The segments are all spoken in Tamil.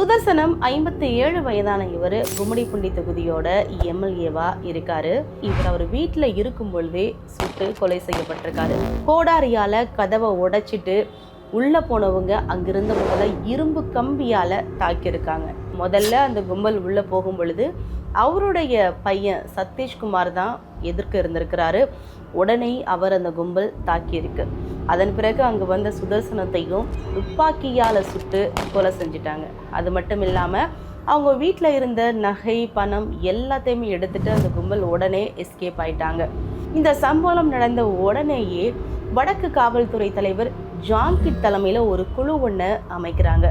சுதர்சனம் ஐம்பத்தி ஏழு வயதான இவர் கும்மிடிப்புண்டி தொகுதியோட எம்எல்ஏவா இருக்காரு. இவர் அவர் வீட்டில் இருக்கும் பொழுதே சுட்டு கொலை செய்யப்பட்டிருக்காரு. கோடாரியால கதவை உடைச்சிட்டு உள்ள போனவங்க அங்கிருந்தவங்கள இரும்பு கம்பியால தாக்கியிருக்காங்க. முதல்ல அந்த கும்பல் உள்ள போகும் பொழுது அவருடைய பையன் சதீஷ்குமார் தான் எதிர்க்க இருந்திருக்கிறாரு. உடனே அவர் அந்த கும்பல் தாக்கியிருக்கு. அதன் பிறகு அங்கே வந்த சுதர்சனத்தையும் துப்பாக்கியால் சுட்டு கொலை செஞ்சிட்டாங்க. அது மட்டும் இல்லாமல் அவங்க வீட்டில் இருந்த நகை பணம் எல்லாத்தையுமே எடுத்துட்டு அந்த கும்பல் உடனே எஸ்கேப் ஆயிட்டாங்க. இந்த சம்பவம் நடந்த உடனேயே வடக்கு காவல்துறை தலைவர் ஜான்கிட் தலைமையில் ஒரு குழு ஒன்று அமைக்கிறாங்க.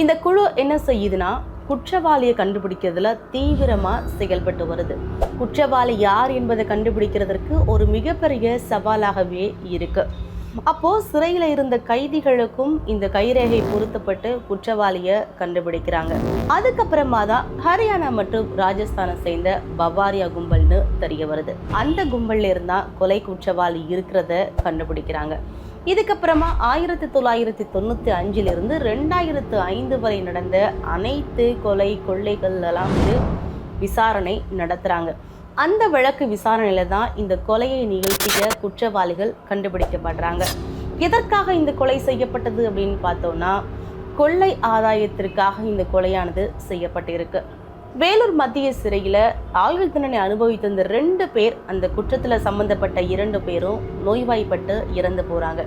இந்த குழு என்ன செய்யுதுன்னா குற்றவாளியை கண்டுபிடிக்கிறதுல தீவிரமாக செயல்பட்டு வருது. குற்றவாளி யார் என்பதை கண்டுபிடிக்கிறதற்கு ஒரு மிகப்பெரிய சவாலாகவே இருக்குது அப்போது சிறையில் இருந்த கைதிகளுக்கும் இந்த கைரேகை பொருத்தப்பட்டு குற்றவாளியை கண்டுபிடிக்கிறாங்க. அதுக்கப்புறமா தான் ஹரியானா மற்றும் ராஜஸ்தானை சேர்ந்த பவாரியா கும்பல்னு தெரிய வருது. அந்த கும்பல்ல இருந்தால் கொலை குற்றவாளி இருக்கிறத கண்டுபிடிக்கிறாங்க. இதுக்கப்புறமா ஆயிரத்தி தொள்ளாயிரத்தி தொண்ணூற்றி அஞ்சிலிருந்து ரெண்டாயிரத்து ஐந்து வரை நடந்த அனைத்து கொலை கொள்ளைகள் எல்லாம் வந்து விசாரணை நடத்துகிறாங்க அந்த வழக்கு விசாரணையில் தான் இந்த கொலையை நிகழ்த்திய குற்றவாளிகள் கண்டுபிடிக்கப்படுறாங்க. எதற்காக இந்த கொலை செய்யப்பட்டது அப்படின்னு பார்த்தோம்னா கொள்ளை ஆதாயத்திற்காக இந்த கொலையானது செய்யப்பட்டிருக்கு. வேலூர் மத்திய சிறையில் ஆயுள் தண்டனை அனுபவித்த இந்த ரெண்டு பேர் அந்த குற்றத்தில் சம்மந்தப்பட்ட இரண்டு பேரும் நோய்வாய்ப்பட்டு இறந்து போகிறாங்க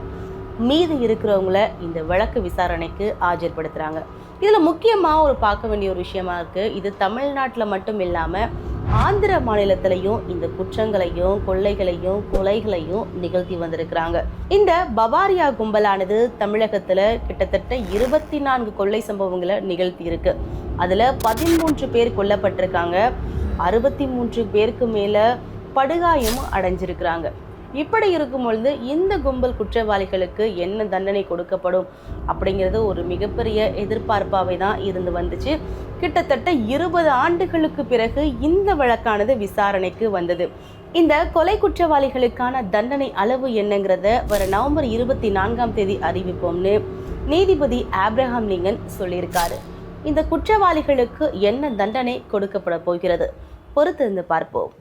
மீதி இருக்கிறவங்கள இந்த வழக்கு விசாரணைக்கு ஆஜர்படுத்துகிறாங்க இதில் முக்கியமாக ஒரு பார்க்க வேண்டிய ஒரு விஷயமா இருக்குது இது தமிழ்நாட்டில் மட்டும் இல்லாமல் ஆந்திர மாநிலத்திலையும் இந்த குற்றங்களையும் கொள்ளைகளையும் கொலைகளையும் நிகழ்த்தி வந்திருக்கிறாங்க. இந்த பவாரியா கும்பலானது தமிழகத்தில் கிட்டத்தட்ட இருபத்தி நான்கு கொள்ளை சம்பவங்களை நிகழ்த்தி இருக்கு. அதில் பதிமூன்று பேர் கொல்லப்பட்டிருக்காங்க. அறுபத்தி மூன்று பேருக்கு மேலே படுகாயமும் அடைஞ்சிருக்கிறாங்க. இப்படி இருக்கும் பொழுது இந்த கும்பல் குற்றவாளிகளுக்கு என்ன தண்டனை கொடுக்கப்படும் அப்படிங்கிறது ஒரு மிகப்பெரிய எதிர்பார்ப்பாகவே தான் இருந்து வந்துச்சு. கிட்டத்தட்ட இருபது ஆண்டுகளுக்கு பிறகு இந்த வழக்கானது விசாரணைக்கு வந்தது. இந்த கொலை குற்றவாளிகளுக்கான தண்டனை அளவு என்னங்கிறத வர நவம்பர் இருபத்தி நான்காம் தேதி அறிவிப்போம்னு நீதிபதி ஆப்ரஹாம் லிங்கன் சொல்லியிருக்காரு. இந்த குற்றவாளிகளுக்கு என்ன தண்டனை கொடுக்கப்பட போகிறது? பொறுத்திருந்து பார்ப்போம்.